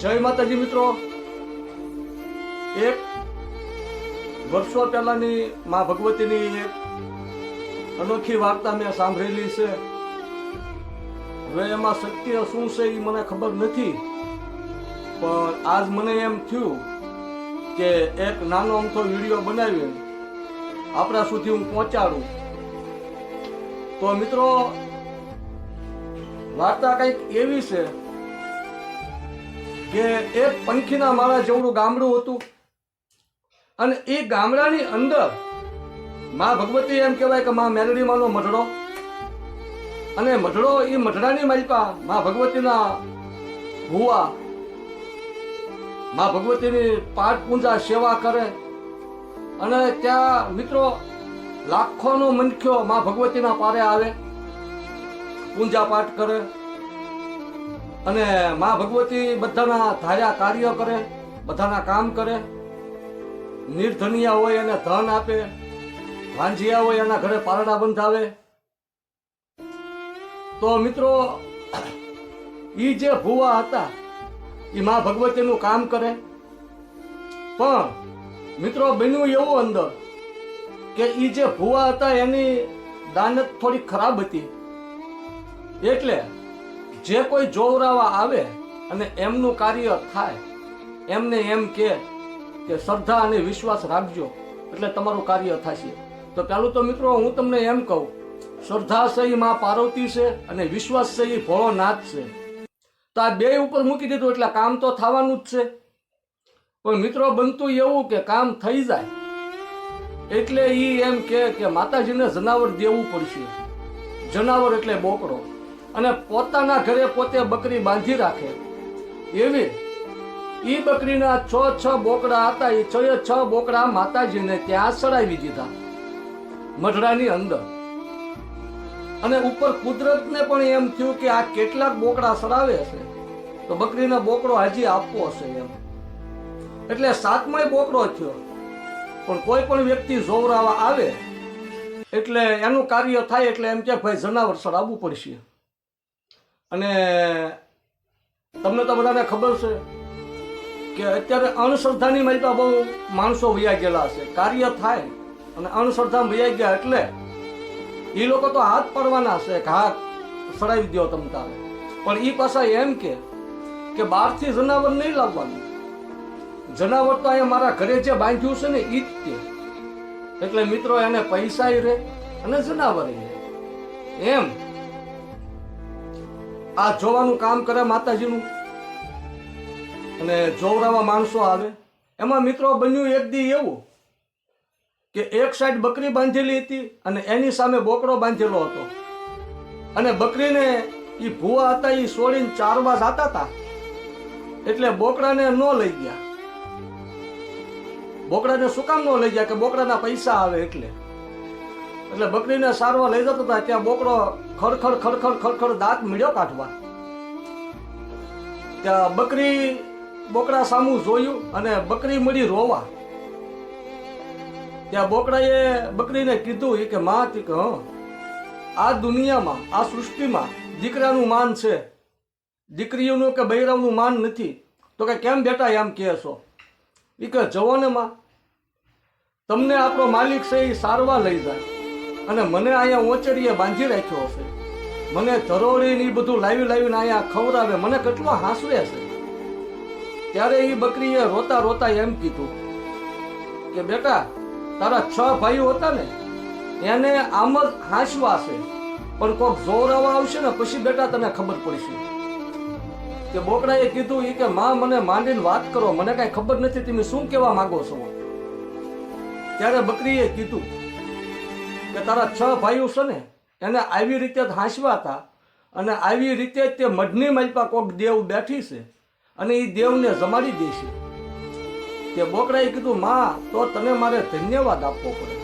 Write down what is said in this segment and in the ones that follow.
જય માતાજી મિત્રો. એક વર્ષો પહેલાની મા ભગવતીની એક અનોખી વાર્તા મેં સાંભળેલી છે. હવે એમાં સત્ય શું છે એ મને ખબર નથી. પણ આજ મને એમ થયું કે એક નાનો અમથો વીડિયો બનાવી આપણા સુધી હું પહોંચાડું. તો મિત્રો, વાર્તા કંઈક એવી છે કે એક પંખીના માળા જેવડું ગામડું હતું. અને એ ગામડાની અંદર મા ભગવતી એમ કહેવાય કે મા મેલડીમાંનો મઢડો. અને મઢડો એ મઢડાની માલિકા, મા ભગવતીના ભુવા. મા ભગવતીની પાઠ પૂંજા, સેવા કરે. અને ત્યાં મિત્રો લાખોનો મનખ્યો મા ભગવતીના પારે આવે, પૂજા પાઠ કરે. અને મા ભગવતી બધાના ધાર્યા કાર્ય કરે, બધાના કામ કરે. નિર્ધનિયા હોય એને ધન આપે ભાંજિયા હોય એના ઘરે પારડા બંધાવે. તો મિત્રો, ઈ જે ભુવા હતા એ મા ભગવતીનું કામ કરે. પણ, મિત્રો, બન્યું એવું અંદર કે ઈ જે ભુવા હતા એની દાનત થોડી ખરાબ હતી. એટલે જે કોઈ જોવરાવા આવે અને એમનું કાર્ય થાય, એમને એમ કે કે શ્રદ્ધા અને વિશ્વાસ રાખજો, એટલે તમારું કાર્ય થશે. તો પહેલું તો મિત્રો હું તમને એમ કહું, શ્રદ્ધા સહી માં પાર્વતી છે અને વિશ્વાસ સહી ભોળોનાથ છે. તો આ બે ઉપર મૂકી દીધું એટલે કામ તો થવાનું જ છે. પણ મિત્રો બનતું એવું કે કામ થઈ જાય, એટલે એ એમ કે માતાજીને જનાવર દેવું પડશે. જનાવર એટલે બોકડો. અને પોતાના ઘરે પોતે બકરી બાંધી રાખે. એવી એ બકરીના છ છ બોકડા હતા એ છ છ બોકડા માતાજીને ત્યાં ચડાવી દીધા મઢડાની અંદર. અને ઉપર કુદરતને પણ એમ થયું કે આ કેટલાક બોકડા સડાવે છે તો બકરીનો બોકડો હજી આપવો હશે એમ. એટલે સાતમાય બોકડો થયો. પણ કોઈ પણ વ્યક્તિ જોવરાવા આવે, એટલે એનું કાર્ય થાય એટલે એમ કે ભાઈ જનાવર સડાવવું પડશે. અને તમને તો બધાને ખબર છે કે અત્યારે અણશ્રદ્ધાની માલિકા બહુ માણસો વૈયા ગયેલા છે. કાર્ય થાય અને અણશ્રદ્ધા વૈયા ગયા એટલે એ લોકો તો હાથ પડવાના છે કે હાથ સડાવી દો તમ તારે. પણ એ પાછા એમ કે કે બહારથી જનાવર નહીં લાવવાનું. જનાવર તો અહીંયા મારા ઘરે જે બાંધ્યું છે ને એ જ તે એટલે મિત્રો, એને પૈસા રહે અને જનાવર રહે એમ. આ જોવાનું કામ કરે માતાજીનું. અને જોવરામાં માણસો આવે. એમાં મિત્રો બન્યું એક દી એવું કે એક સાઈડ બકરી બાંધેલી હતી અને એની સામે બોકડો બાંધેલો હતો. અને બકરીને એ ભૂવા હતા એ છોડીને ચારવા જતા હતા. એટલે બોકડાને ન લઈ ગયા. બોકડાને શું કામ ન લઈ ગયા કે બોકડાના પૈસા આવે એટલે? એટલે બકરીને સારવા લઈ જતો હતા ત્યાં બોકડો ખડખડ ખડખડ ખડખડ દાંત મીડ્યો કાઢવા. ત્યાં બકરી બોકડા સામું જોયું અને બકરી મળી રોવા. ત્યાં બોકડાએ બકરીને કીધું કે, માં, તી કે આ દુનિયામાં, આ સૃષ્ટિમાં દીકરાનું માન છે. દીકરીઓનું કે બૈરાવનું માન નથી. તો કે કેમ બેટા એમ કહે છો? એ કે જવો ને, માં, તમને આપણો માલિક છે એ સારવા લઈ જાય. અને મને અહીંયા ઓચડીએ બાંધી રાખ્યો હશે. મને ધરોળી ને એ બધું લાવી લાવીને અહીંયા ખવડાવે. મને કેટલો હાંસવે છે. ત્યારે એ બકરીએ રોતા રોતા એમ કીધું કે, બેટા, તારા છ ભાઈઓ હતા ને, એને આમ જ હાંસવા છે. પણ કોઈક જોર આવશે ને પછી બેટા તને ખબર પડશે. કે બોકડાએ કીધું એ કે, માં, મને માંડીને વાત કરો. મને કાંઈ ખબર નથી. તમે શું કહેવા માંગો છો? ત્યારે બકરીએ કીધું કે તારા છ ભાઈઓ છે ને, એને આવી રીતે જ હાંસવા હતા અને આવી રીતે તે મઢની મલપા કોક દેવ બેઠી છે અને એ દેવને જમાડી દેશે તે બોકડાએ કીધું, માં, તો તને મારે ધન્યવાદ આપવો પડે.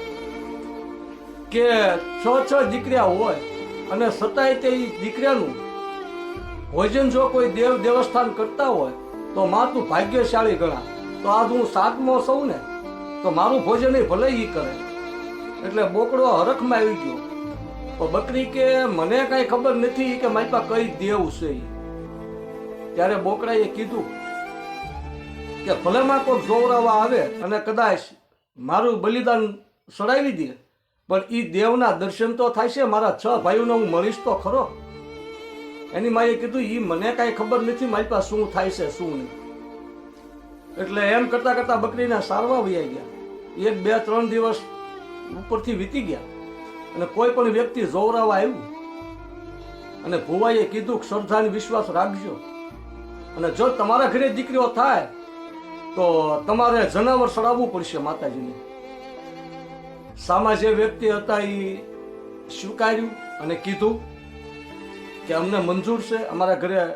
કે છ છ દીકરા હોય અને છતાંય તે દીકરાનું ભોજન જો કોઈ દેવ દેવસ્થાન કરતા હોય, તો માં તું ભાગ્યશાળી ગણા તો આજ હું સાતમો સૌ ને, તો મારું ભોજન એ ભલે એ કરે. એટલે બોકડો હરખમાં આવી ગયો. પણ બકરી કે, મને કાંઈ ખબર નથી કે મારી પાસે કઈ દેવ છે. ત્યારે બોકડાએ કીધું કે ભલેમાં કોઈ જોવરાવા આવે અને કદાચ મારું બલિદાન સડાવી દે, પણ એ દેવના દર્શન તો થાય છે, મારા છ ભાઈઓને હું મળીશ તો ખરો. એની માએ કીધું એ મને કાંઈ ખબર નથી મારી પાસે શું થાય છે, શું નહીં. એટલે એમ કરતાં કરતાં બકરીના સારવા વૈયા ગયા. એક, બે, ત્રણ દિવસ ઉપરથી વીતી ગયા. અને કોઈ પણ વ્યક્તિ જોવરાવા આવ્યું. અને ભુવાઈએ કીધું કે શ્રદ્ધાને વિશ્વાસ રાખજો. અને જો તમારા ઘરે દીકરીઓ થાય, તો તમારે જનાવર સડાવવું પડશે માતાજીને. સામા જે વ્યક્તિ હતા એ સ્વીકાર્યું અને કીધું કે અમને મંજૂર છે, અમારા ઘરે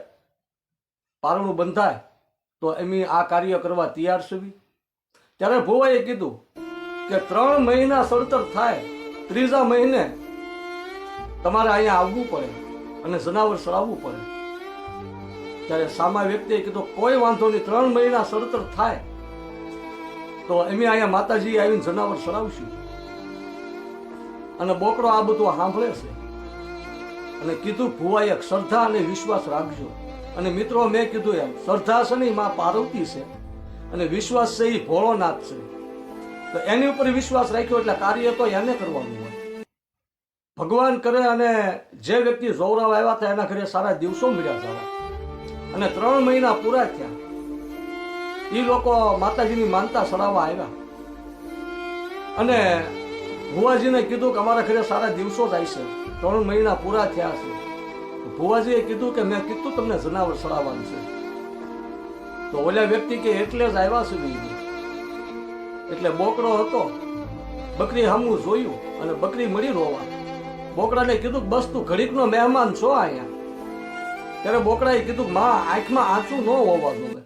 પારણું બંધાય, તો એમ આ કાર્ય કરવા તૈયાર છે. ત્યારે ભુવાએ કીધું કે ત્રણ મહિના સડતર થાય, ત્રીજા મહિને તમારે અહીંયા આવવું પડે અને જનાવર સડાવવું પડે. ત્યારે સામા વ્યક્તિએ કીધું, કોઈ વાંધો નહીં, ત્રણ મહિના સડતર થાય, તો એમ અહીંયા માતાજી આવીને જનાવર સડાવશું અને બોકડો આ બધું સાંભળે છે. અને કીધું, ભુવાએ શ્રદ્ધા અને વિશ્વાસ રાખજો. અને મિત્રો, મેં કીધું એમ, શ્રદ્ધા છે ને માં પાર્વતી છે. અને વિશ્વાસ છે એ ભોળોનાથ છે. તો એની ઉપર વિશ્વાસ રાખ્યો એટલે કાર્ય તો એને કરવાનું હોય. ભગવાન કરે અને જે વ્યક્તિ જોવરાવ આવ્યા હતા, એના ઘરે સારા દિવસો મળ્યા સારા અને ત્રણ મહિના પૂરા થયા. એ લોકો માતાજીની માનતા સડાવવા આવ્યા. અને ભુવાજીને કીધું કે અમારા ઘરે સારા દિવસો જાય છે ત્રણ મહિના પૂરા થયા છે. ભુવાજીએ કીધું કે મેં કીધું તમને જનાવર સડાવવાનું છે. તો ઓલા વ્યક્તિ કે એટલે જ આવ્યા છે બીજું એટલે બોકડો હતો. બકરી હમું જોયું અને બકરી મળી રોવા. બોકડાને કીધું, બસ તું ઘડીકનો મહેમાન છો અહીંયા. ત્યારે બોકડાએ કીધું, માં, આંખમાં આંચું ન હોવા જોઈએ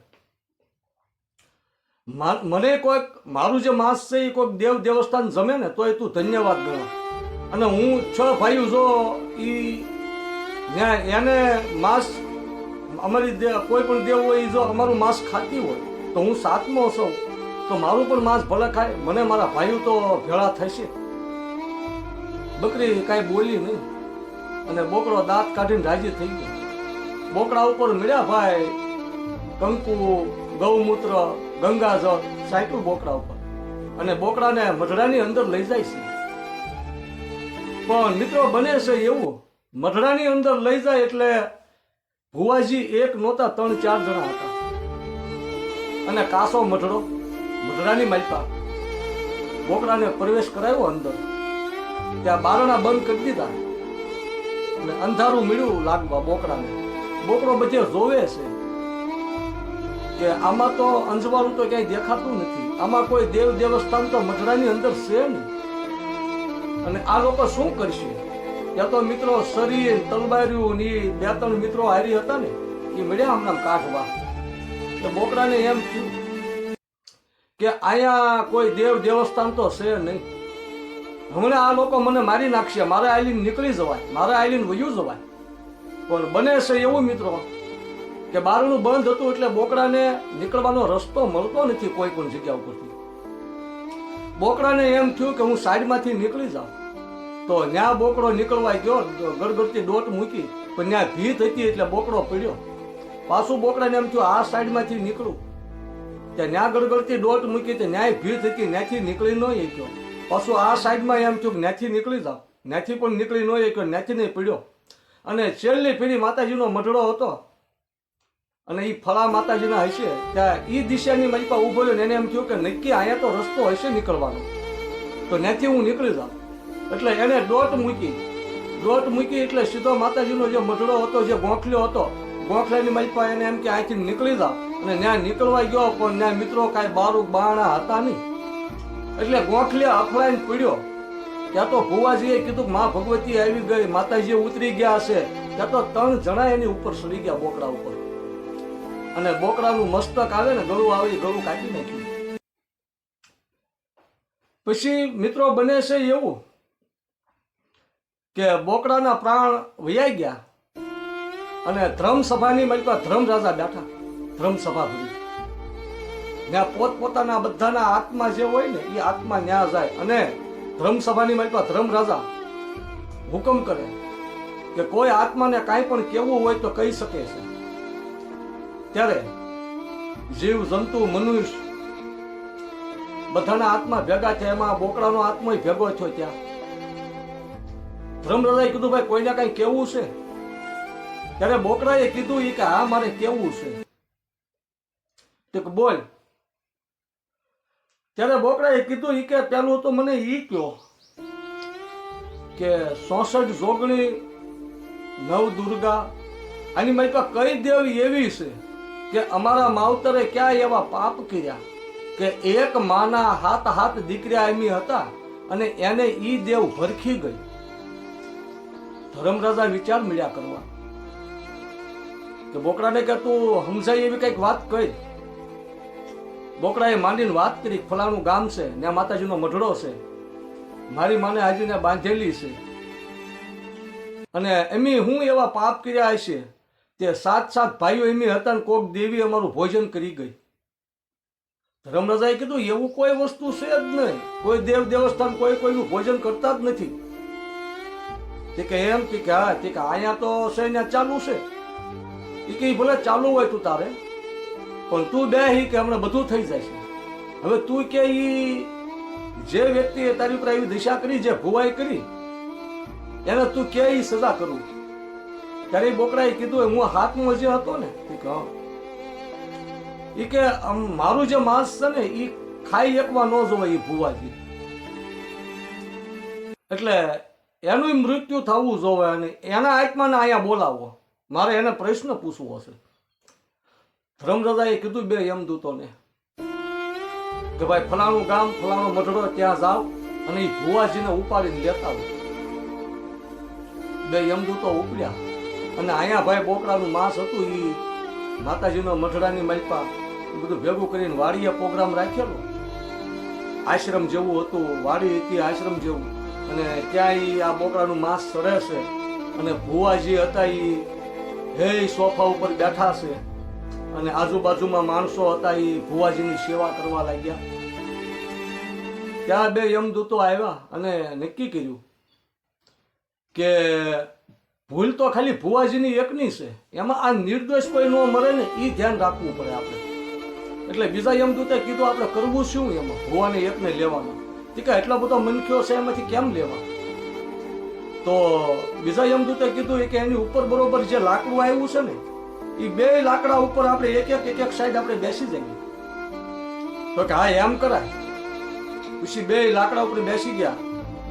મને કોઈક, મારું જે માંસ છે એ કોઈક દેવ દેવસ્થાન જમે ને તોય તું ધન્યવાદ ગણા અને હું છ ભાઈઓ જો ન્યા, એને માંસ, અમારી કોઈ પણ દેવ હોય એ જો અમારું માંસ ખાતી હોય, તો હું સાતમો સૌ તો મારું પણ માંસ ભલે મને મારા ભાઈઓ તો ભેળા થશે. બકરી કાંઈ બોલી નહીં. અને બોકડો દાંત કાઢીને રાજી થઈ ગયો. બોકડા ઉપર મળ્યા ભાઈ, કંકુ, ગૌમૂત્ર, ગંગાજળ, સાયકલ બોકડા ઉપર. અને બોકડાને મઢડાની અંદર લઈ જાય છે. પણ મિત્રો બને છે એવું, મઢડાની અંદર લઈ જાય એટલે ભુવાજી એક નહોતા, ત્રણ ચાર જણા હતા. અને કાસો મઢડો. મઢડાની માલપા. બોકડાને પ્રવેશ કરાવ્યો અંદર. ત્યાં બારણા બંધ કરી દીધા. અને અંધારું મીડ્યું લાગવા બોકડાને. બોકડો બધે જોવે છે. કે આમાં તો અંજવાળું તો ક્યાંય દેખાતું નથી. આમાં કોઈ દેવ દેવસ્થાન તો મઢડાની અંદર છે નહીં. અને આ લોકો શું કરશે? ત્યાં તો મિત્રો શરીર તલબાર્યું ની બે ત્રણ મિત્રો હારી હતા ને, એ મળ્યા હમણાં કાઢવા. તો બોકડાને એમ થયું કે અહીંયા કોઈ દેવ દેવસ્થાન તો છે નહીં. હમણાં આ લોકો મને મારી નાખશે, મારે આઈલીન નીકળી જવાય, મારે આઈલીન વયું જવાય. પણ બને છે એવું મિત્રો, કે બારણું બંધ હતું એટલે બોકડાને નીકળવાનો રસ્તો મળતો નથી કોઈ પણ જગ્યા ઉપરથી. બોકડાને એમ થયું કે હું સાઈડમાંથી નીકળી જાઉં. તો ન્યા બોકડો નીકળવા ગયો, ગડગડતી દોટ મૂકી, પણ ન્યા ભીત હતી એટલે બોકડો પડ્યો. પાછું બોકડાને એમ થયું, આ સાઈડમાંથી નીકળું. ત્યાં ન્યા ગડગડતી દોટ મૂકી તે ન્યાય ભી થકી ન્યાથી નીકળી ન ગયો પાછું આ સાઈડમાં એમ થયું કે ન્યાથી નીકળી જાવ ન્યાથી પણ નીકળી ન શક્યો ન્યાથી નહીં પડ્યો. અને છેલ્લી ફેરી માતાજીનો મઢડો હતો. અને એ ફળા માતાજીના હશે. ત્યાં એ દિશાની મારી પાસે ઊભો રહ્યો એને એમ થયું કે નક્કી અહીંયા તો રસ્તો હશે નીકળવાનો. તો ત્યાંથી હું નીકળી જાઉં. એટલે એને દોટ મૂકી. દોટ મૂકી એટલે સીધો માતાજીનો જે મઢડો હતો, જે ગોખલ્યો હતો, ગોખલાની મારી પાસે એને એમ કે અહીંથી નીકળી જાવ અને ત્યાં નીકળવા ગયો, પણ ત્યાં મિત્રો કાંઈ બારું બાણા હતા નહીં. એટલે ગોખલે અફળાઈને પડ્યો. ત્યાં તો ભુવાજીએ કીધું મા ભગવતી આવી ગઈ, માતાજી ઉતરી ગયા હશે. ત્યાં તો ત્રણ જણા એની ઉપર સડી ગયા બોકડા ઉપર. અને બોકડાનું મસ્તક આવે ને, ગળું આવે ગળું કાઢી નાખ્યું. પછી મિત્રો બને છે એવું કે બોકડાના પ્રાણ વૈયા ગયા. અને ધ્રમ સભાની મારી ધ્રમ રાજા બેઠા. ધર્મ સભા ભરી. ત્યાં પોતપોતાના બધાના આત્મા જે હોય ને એ આત્મા ન્યા જાય. અને ધર્મ સભાની મારી પાસે ધર્મ રાજા હુકમ કરે કે કોઈ આત્માને કાંઈ પણ કેવું હોય તો કહી શકે છે. ત્યારે જીવ, જંતુ, મનુષ્ય બધાના આત્મા ભેગા થયા. એમાં બોકડાનો આત્મા ભેગો થયો ત્યાં. ધર્મરાજાએ કીધું, ભાઈ, કોઈને કાંઈ કેવું છે? ત્યારે બોકડાએ કીધું એ કે, હા, મારે કેવું છે. તે કે બોલ. ત્યારે બોકડાએ કીધું ઈ કે પેલું તો મને ઈ કયો કે સોસઠ જોગણી, નવ દુર્ગા, આની મારી પાસે કઈ દેવી એવી છે કે અમારા માવતરે ક્યાં એવા પાપ કર્યા કે એક માના હાથ હાથ દીકરા એમી હતા અને એને ઈ દેવ ભરખી ગઈ. ધર્મરાજા વિચાર મળ્યા કરવા. કે બોકડાને કે તું સમજાય એવી કંઈક વાત કહી. બોકડાએ માંડીને વાત કરી, ફલાણું ગામ છે ને માતાજીનો મઢડો છે. મારી માને હાજીને બાંધેલી છે. અને એમી હું એવા પાપ કર્યા હશે તે સાત સાત ભાઈઓ એમી હતા ને કોક દેવી અમારું ભોજન કરી ગઈ. ધર્મરાજાએ કીધું, એવું કોઈ વસ્તુ છે જ નહીં. કોઈ દેવ દેવસ્થાન કોઈ કોઈનું ભોજન કરતા જ નથી. તે કે એમ કે કે હા, તે કે અહીંયા તો છે ને ચાલુ છે. એ કે ભલે ચાલુ હોય તું તારે પણ તું બે હી કે હમણાં બધું થઈ જાય છે. હવે તું કે ઈ જે વ્યક્તિએ તારી ઉપર આવી દિશા કરી, જે ભુવાઈ કરી, એને તું કે ઈ સજા કરું. ત્યારે બોકડા બોકડાએ કીધું હું હાથમાં જે હતો ને એ કે એ કે મારું જે માંસ છે ને એ ખાઈ એકવા ન જોવે એ ભુવાજી. એટલે એનું મૃત્યુ થવું જોવે અને એના આત્માને અહીંયા બોલાવો. મારે એને પ્રશ્ન પૂછવો હશે. ધર્મરાજાએ કીધું, બે યમદૂતોને કે ભાઈ, ફલાણું ગામ, ફલાણો મઢડો, ત્યાં જાઓ અને એ ભુવાજીને ઉપાડીને લેતા આવો. બે યમદૂતો ઉપડ્યા અને અહીંયા ભાઈ બોકડાનું માંસ હતું એ માતાજીનો મઢડાની મલપા એ બધું ભેગું કરીને વાડીએ પ્રોગ્રામ રાખેલો. આશ્રમ જેવું હતું, વાડી હતી આશ્રમ જેવું. અને ત્યાં આ બોકડાનું માંસ ચડે છે અને ભુવાજી હતા એ હે સોફા ઉપર બેઠા છે. અને આજુબાજુમાં માણસો હતા, એ ભુવાજીની સેવા કરવા લાગ્યા. ત્યાં બે યમદૂતો આવ્યા અને નક્કી કર્યું કે ભૂલ તો ખાલી ભુવાજીની એકની છે. એમાં આ નિર્દોષ કોઈ ન મરે ને એ ધ્યાન રાખવું પડે આપણે. એટલે બીજા યમદૂતે કીધું, આપણે કરવું શું એમાં? ભુવાને એકને લેવાનું. તે કે એટલા બધા મનખ્યો છે, એમાંથી કેમ લેવા? તો બીજા યમદૂતે કીધું કે એની ઉપર બરોબર જે લાકડું આવ્યું છે ને એ બે લાકડા ઉપર આપણે એક એક એક એક સાઈડ આપણે બેસી જઈએ. તો કે હા, એમ કરાય. પછી બે લાકડા ઉપર બેસી ગયા.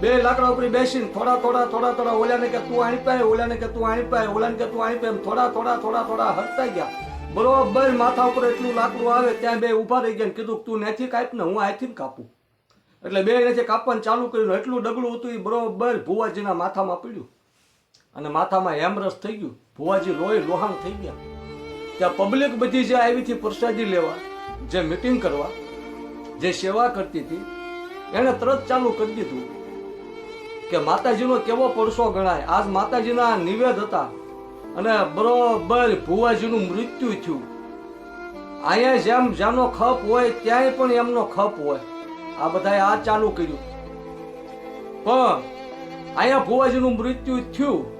બે લાકડા ઉપર બેસીને થોડા થોડા થોડા થોડા ઓલાને કે તું આણી પાય ઓલાને કે તું આણી પાય ઓલાને કે તું આણી પાય થોડા થોડા થોડા થોડા હટતા ગયા. બરોબર માથા ઉપર એટલું લાકડું આવે ત્યાં બે ઊભા રહી ગયા કીધું તું નથી કાપ ને હું આથી કાપું. એટલે બે નથી કાપવાનું ચાલુ કર્યું એટલું ડગલું હતું એ બરોબર ભુવાજીના માથામાં પડ્યું. અને માથામાં હેમરસ થઈ ગયું. ભુવાજી લોહી લોહાણ થઈ ગયા. ત્યાં પબ્લિક બધી જે આવી હતી પ્રસાદી લેવા, જે મિટિંગ કરવા, જે સેવા કરતી હતી, એણે તરત ચાલુ કરી દીધું કે માતાજીનો કેવો પરસો ગણાય. આજ માતાજીના નિવેદ હતા અને બરોબર ભુવાજીનું મૃત્યુ થયું. અહીંયા જેમ જેનો ખપ હોય, ત્યાંય પણ એમનો ખપ હોય. આ બધાએ આ ચાલુ કર્યું. પણ અહીંયા ભુવાજીનું મૃત્યુ થયું.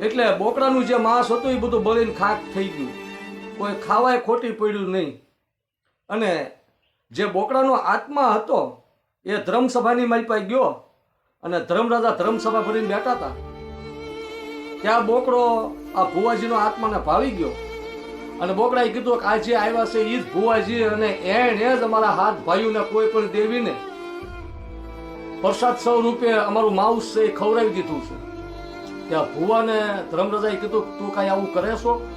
એટલે બોકડાનું જે માંસ હતું એ બધું બળીને ખાક થઈ ગયું. કોઈ ખાવાય ખોટી પડ્યું નહીં. અને જે બોકડાનો આત્મા હતો, એ ધર્મસભાની મારી પાસે ગયો અને ધર્મરાજા ધર્મસભા ભરીને બેઠા હતા. ત્યાં બોકડો આ ભુવાજીનો આત્માને ભાવી ગયો. અને બોકડાએ કીધું કે આજે આવ્યા છે એ જ ભુવાજી અને એણે જ અમારા હાથ ભાઈઓને કોઈ પણ દેવીને. પ્રસાદ સ્વરૂપે અમારું માઉસ છે એ ખવડાવી દીધું છે. ત્યાં ભુવાને ધર્મરાજાએ કીધું તું કાંઈ આવું કરે છો?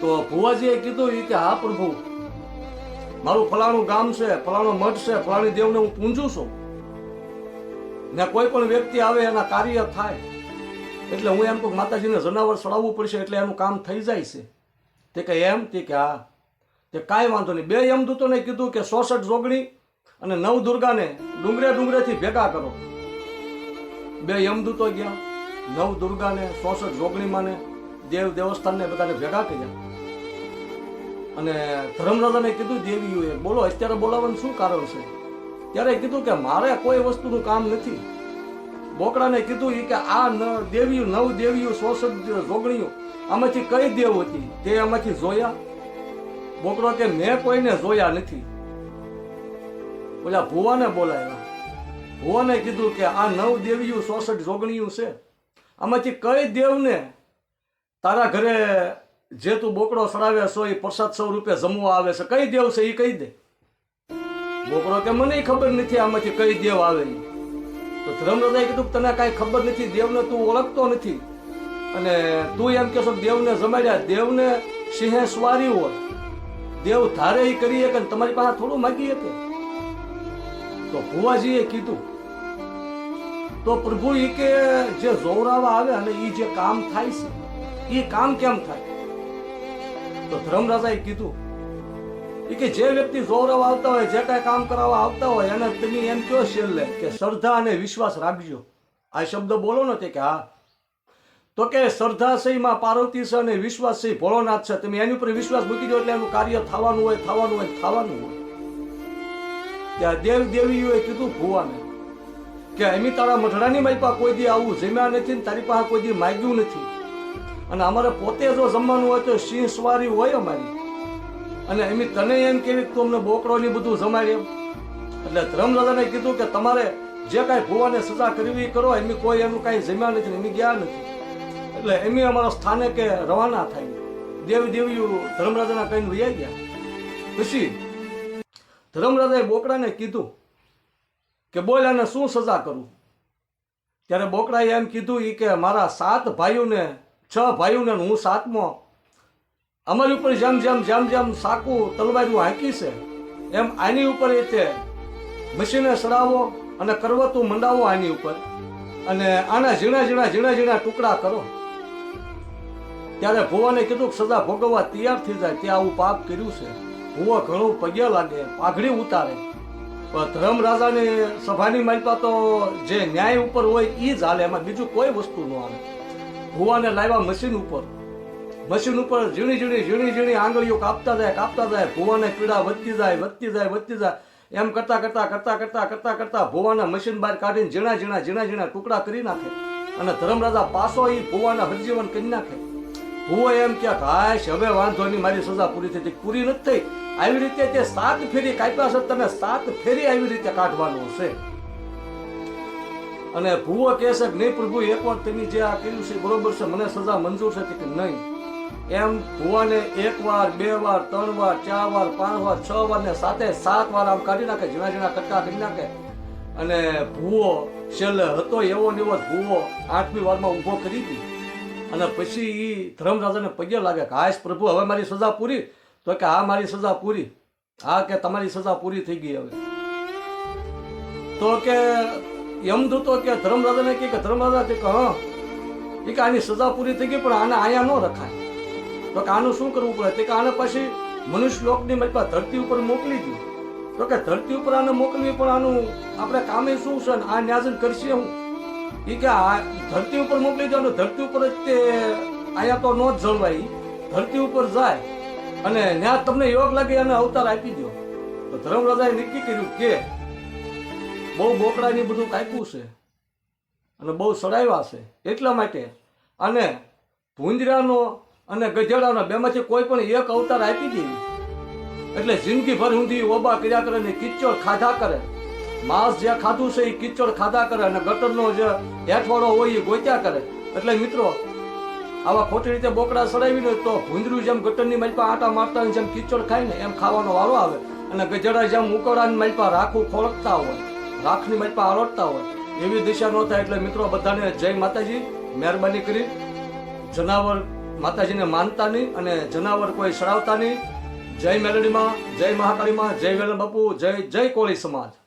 તો ભુવાજીએ કીધું એ કે હા પ્રભુ મારું ફલાણું ગામ છે, ફલાણો મઠ છે, ફલાણી દેવને હું પૂંજું છું. ને કોઈ પણ વ્યક્તિ આવે એના કાર્ય થાય. એટલે હું એમ કહું માતાજીને જનાવર ચડાવવું પડશે એટલે એનું કામ થઈ જાય છે. તે કે એમ, તે કે હા. તે કાંઈ વાંધો નહીં. બે યમદૂતોને કીધું કે સોસઠ જોગણી અને નવ દુર્ગાને ડુંગરે ડુંગરેથી ભેગા કરો. બે યમદૂતો ગયા. નવ દુર્ગાને સોસઠ જોગણીમાંને, દેવ દેવસ્થાનને બધાને ભેગા કર્યા. અને ધર્મરાજાને કીધું, દેવીઓએ, બોલો, અત્યારે બોલાવવાનું શું કારણ છે? ત્યારે કીધું કે, મારે કોઈ વસ્તુનું કામ નથી. બોકડાને કીધું એ કે, આ ન, દેવીઓ, નવ દેવીઓ, સોસઠ જોગણીઓ, આમાંથી કઈ દેવ હતી? તે આમાંથી જોયા? બોકડો કે, મેં કોઈને જોયા નથી. ઓલા ભુવાને બોલાવ્યા. ભુવાને કીધું કે, આ નવ દેવીયું સોસઠ જોગણીયું છે. આમાંથી કઈ દેવને તારા ઘરે જે તું બોકડો સડાવે છો એ પ્રસાદ સ્વરૂપે જમવા આવે છે? કઈ દેવ છે એ કહી દે. બોકડો કે મને ખબર નથી આમાંથી કઈ દેવ આવે. તો ધર્મરાજાએ કીધું તને કાંઈ ખબર નથી, દેવને તું ઓળખતો નથી. અને તું એમ કહેશો દેવને જમાડ્યા, દેવને સિંહે સ્વારી હોય. દેવ ધારે એ કરી કે તમારી પાસે થોડું માગીએ કે તો ભુવાજીએ કીધું તો પ્રભુ એ કે જે જોવરાવા આવે અને એ જે કામ થાય છે એ કામ કેમ થાય? તો એ કીધું એ કે જે વ્યક્તિ જોવરાવા આવતા હોય, જે કાંઈ કામ કરાવવા આવતા હોય, એને તમે એમ કયો છેલ્લે કે શ્રદ્ધા અને વિશ્વાસ રાખજો. આ શબ્દ બોલો ને તે કે, હા. તો કે શ્રદ્ધા પાર્વતી છે અને વિશ્વાસ છે ભોળોનાથ છે. તમે એની ઉપર વિશ્વાસ મૂકી દો એટલે એનું કાર્ય થવાનું હોય થવાનું હોય થવાનું હોય. ત્યાં દેવ દેવીઓએ કીધું ભુવાને કે એમી તારા મઢડાની મારી કોઈ દી આવું જમ્યા નથી ને તારી પાસે કોઈ દી માગ્યું નથી. અને અમારે પોતે જો જમવાનું હોય તો સિંહ સવારી હોય અમારી. અને એમી તને એમ કેવી તું અમને બોકડો ને બધું જમાડી? એમ એટલે ધર્મદાદાને કીધું કે તમારે જે કાંઈ ભુવાને સજા કરવી કરો, એમી કોઈ એનું કાંઈ જમ્યા નથી એમી ગયા નથી. એટલે એમી અમારા સ્થાને કે રવાના થાય. દેવી દેવીઓ ધર્મરાજાના કહીને વૈયા ગયા પછી ધર્મરાજાએ બોકડાને કીધું કે બોલ આને શું સજા કરું? ત્યારે બોકડાએ એમ કીધું એ કે મારા સાત ભાઈઓને, છ ભાઈઓને હું સાતમો. અમારી ઉપર જેમ જેમ જેમ જેમ સાકું તલવારું હાંકી છે, એમ આની ઉપર એ તે મશીને સડાવો અને કરવતું મંડાવો આની ઉપર. અને આના ઝીણા ઝીણા ઝીણા ઝીણા ટુકડા કરો. ત્યારે ભુવાને કીધું સજા ભોગવવા તૈયાર થઈ જાય, ત્યાં આવું પાપ કર્યું છે. ભુવા ઘણું પગે લાગે, પાઘડી ઉતારે. ધર્મ રાજાની સભાની માનતા તો જે ન્યાય ઉપર હોય એ જ હાલે, એમાં બીજું કોઈ વસ્તુ ન હાલે. ભુવાને લાવ્યા મશીન ઉપર. મશીન ઉપર ઝીણી ઝીણી ઝીણી ઝીણી આંગળીઓ કાપતા જાય કાપતા જાય, ભુવાને પીડા વધતી જાય વધતી જાય વધતી જાય. એમ કરતા કરતા કરતા કરતા કરતા કરતા ભુવાના મશીન બહાર કાઢીને ઝીણા ઝીણા ઝીણા ઝીણા ટુકડા કરી નાખે. અને ધર્મરાજા પાછો એ ભુવાના હરજીવન કરી નાખે. ભુવો એમ કે હાશ હવે વાંધો નહીં, મારી સજા પૂરી થઈ પૂરી નથી થઈ. આવી રીતે તે સાત ફેરી કાપ્યા છે તને સાત ફેરી આવી રીતે કાઢવાનું છે. અને ભુવો કહે છે કે નહીં પ્રભુ એક વાર તમે જે આ કર્યું છે બરોબર છે, મને સજા મંજૂર છે. કે નહીં. એમ ભુવાને એક વાર, બે વાર, ત્રણ વાર, ચાર વાર, પાંચ વાર, છ વાર ને સાતે સાત વાર આમ કાઢી નાખે, ઝીણા ઝીણા કટકા કરી નાખે. અને ભૂવો છેલ્લે હતો એવો ને એવો ભૂવો આઠમી વારમાં ઊભો કરી દી. અને પછી એ ધર્મરાજાને પગે લાગે કે, હાશ પ્રભુ, હવે મારી સજા પૂરી. તો કે આ મારી સજા પૂરી. આ કે તમારી સજા પૂરી થઈ ગઈ હવે. તો કે યમદૂતો કે ધર્મરાજાને કે ધર્મરાજા કે હા. એ કે આની સજા પૂરી થઈ ગઈ, પણ આને અહીંયા ન રખાય. તો કે આનું શું કરવું પડે? તે કે આને પછી મનુષ્ય લોકની મતલબ ધરતી ઉપર મોકલી દીધું તો કે ધરતી ઉપર આને મોકલવી પણ આનું આપણે કામે શું છે આ ન્યાજન કરશે હું. એ કે આ ધરતી ઉપર મોકલી દો ધરતી ઉપર જ તે અહીંયા તો ન જ જળવાય. ધરતી ઉપર જાય. અને ત્યાં તમને યોગ લાગે અને અવતાર આપી દો તો ધર્મરાજાએ નક્કી કર્યું કે બહુ બોકડાની બધું કાપ્યું છે અને બહુ સડાવ્યા છે એટલા માટે. અને ભૂંજરાનો અને ગધેડાનો બેમાંથી કોઈ પણ એક અવતાર આપી દેવી એટલે જિંદગીભર ઊંધી ઓબા કર્યા કરે ને કિચડ ખાધા કરે. માંસ જે ખાધું છે એ કિચડ ખાધા કરે અને ગટરનો જે હેઠવાળો હોય એ ગોત્યા કરે. એટલે મિત્રો આવા ખોટી રીતે બોકડા સડાવીને તો ભૂંદરું જેમ ગટરની મલપા આટા મારતા જેમ કિચડ ખાય ને એમ ખાવાનો વારો આવે અને ગજડા જેમ ઉકળાની મલપા રાખું ખોળકતા હોય, રાખની મલપા આરોટતા હોય. એવી દિશા ન થાય એટલે મિત્રો બધાને જય માતાજી, મહેરબાની કરી. જનાવર માતાજીને માનતા નહીં અને જનાવર કોઈ સડાવતા નહીં. જય મેલડીમાં, જય મહાકાળીમાં, જય વેલણ બાપુ, જય જય કોળી સમાજ.